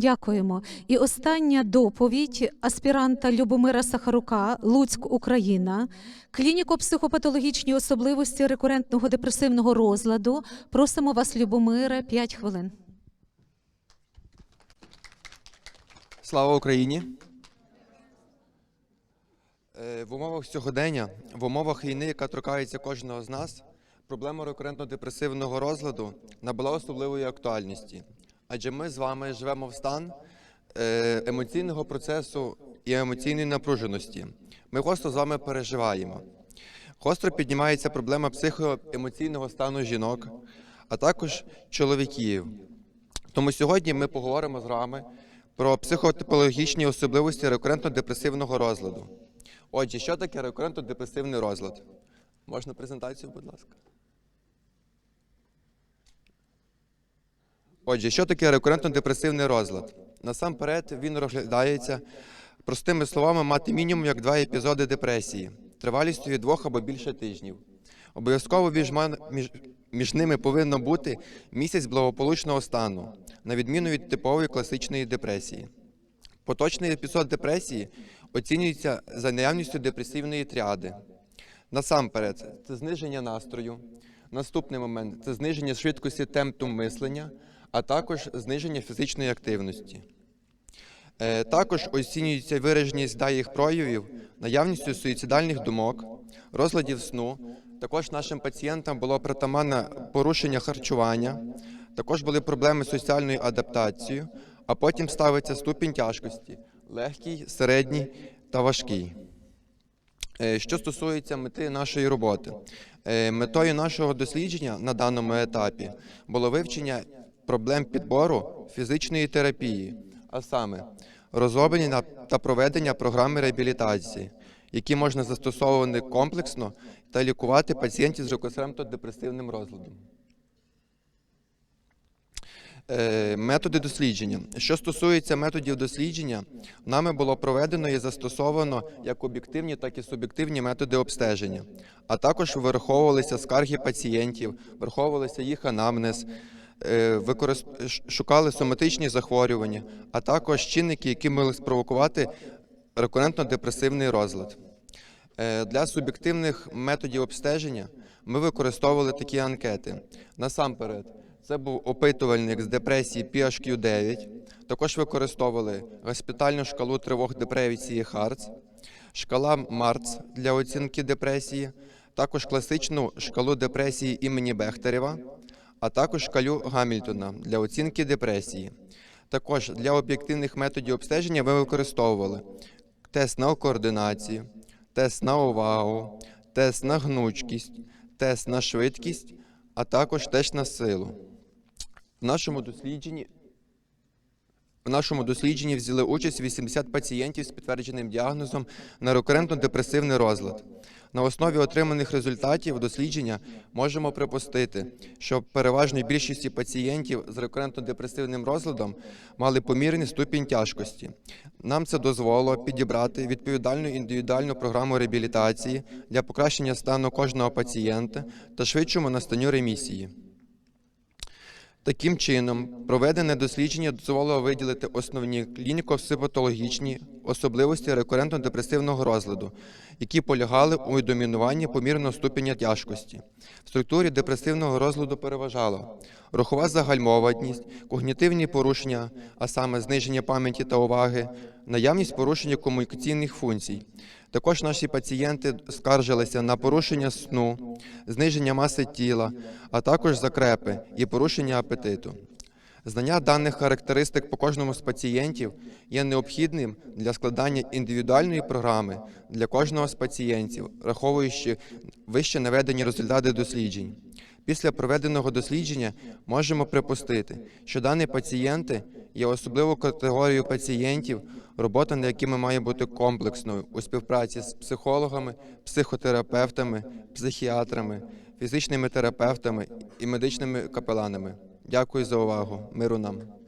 Дякуємо. І остання доповідь аспіранта Любомира Сахарука, Луцьк, Україна, клініко-психопатологічні особливості рекурентного депресивного розладу. Просимо вас, Любомире, 5 хвилин. Слава Україні! Е, В умовах сьогодення, в умовах війни, яка торкається кожного з нас, проблема рекурентно-депресивного розладу набула особливої актуальності. Адже ми з вами живемо в стан е, емоційного процесу і емоційної напруженості. Ми гостро з вами переживаємо. Гостро піднімається проблема психоемоційного стану жінок, а також чоловіків. Тому сьогодні ми поговоримо з вами про психотипологічні особливості рекурентно-депресивного розладу. Отже, що таке рекурентно-депресивний розлад? Можна презентацію, будь ласка. Отже, що таке рекурентно-депресивний розлад? Насамперед він розглядається простими словами мати мінімум як два епізоди депресії, тривалістю від двох або більше тижнів. Обов'язково між, між, ними повинно бути місяць благополучного стану, на відміну від типової класичної депресії. Поточний епізод депресії оцінюється за наявністю депресивної тріади. Насамперед, це зниження настрою. Наступний момент це зниження швидкості темпу мислення, а також зниження фізичної активності. Е, Також оцінюється вираженість да їх проявів, наявністю суїцидальних думок, розладів сну. Також нашим пацієнтам було притаманне порушення харчування, також були проблеми з соціальною адаптацією, а потім ставиться ступінь тяжкості легкий, середній та важкий. Е, Що стосується мети нашої роботи, Е, метою нашого дослідження на даному етапі було вивчення проблем підбору фізичної терапії, а саме розроблення та проведення програми реабілітації, які можна застосовувати комплексно та лікувати пацієнтів з рекурентно-депресивним розладом. Е, Методи дослідження. Що стосується методів дослідження, нами було проведено і застосовано як об'єктивні, так і суб'єктивні методи обстеження, а також вираховувалися скарги пацієнтів, враховувалися їх анамнез, використ- шукали соматичні захворювання, а також чинники, які могли спровокувати рекурентно-депресивний розлад. Е, Для суб'єктивних методів обстеження ми використовували такі анкети. Насамперед, це був опитувальник з депресії PHQ-9. Також використовували госпітальну шкалу тривог депресії Харц, шкала Марц для оцінки депресії, також класичну шкалу депресії імені Бехтерева, а також шкалю Гамільтона для оцінки депресії. Також для об'єктивних методів обстеження ми використовували тест на координацію, тест на увагу, тест на гнучкість, тест на швидкість, а також тест на силу. В нашому дослідженні в нашому дослідженні взяли участь 80 пацієнтів з підтвердженим діагнозом на рекурентно-депресивний розлад. На основі отриманих результатів дослідження можемо припустити, що переважній більшості пацієнтів з рекурентно-депресивним розладом мали помірний ступінь тяжкості. Нам це дозволило підібрати відповідальну індивідуальну програму реабілітації для покращення стану кожного пацієнта та швидшому настанню ремісії. Таким чином, проведене дослідження дозволило виділити основні клініко-психопатологічні особливості рекурентно-депресивного розладу, які полягали у домінуванні помірного ступеня тяжкості. В структурі депресивного розладу переважало рухова загальмованість, когнітивні порушення, а саме зниження пам'яті та уваги, наявність порушення комунікаційних функцій. Також наші пацієнти скаржилися на порушення сну, зниження маси тіла, а також закрепи і порушення апетиту. Знання даних характеристик по кожному з пацієнтів є необхідним для складання індивідуальної програми для кожного з пацієнтів, враховуючи вище наведені результати досліджень. Після проведеного дослідження можемо припустити, що дані пацієнти є особливою категорією пацієнтів, робота над якими має бути комплексною у співпраці з психологами, психотерапевтами, психіатрами, фізичними терапевтами і медичними капеланами. Дякую за увагу. Миру нам.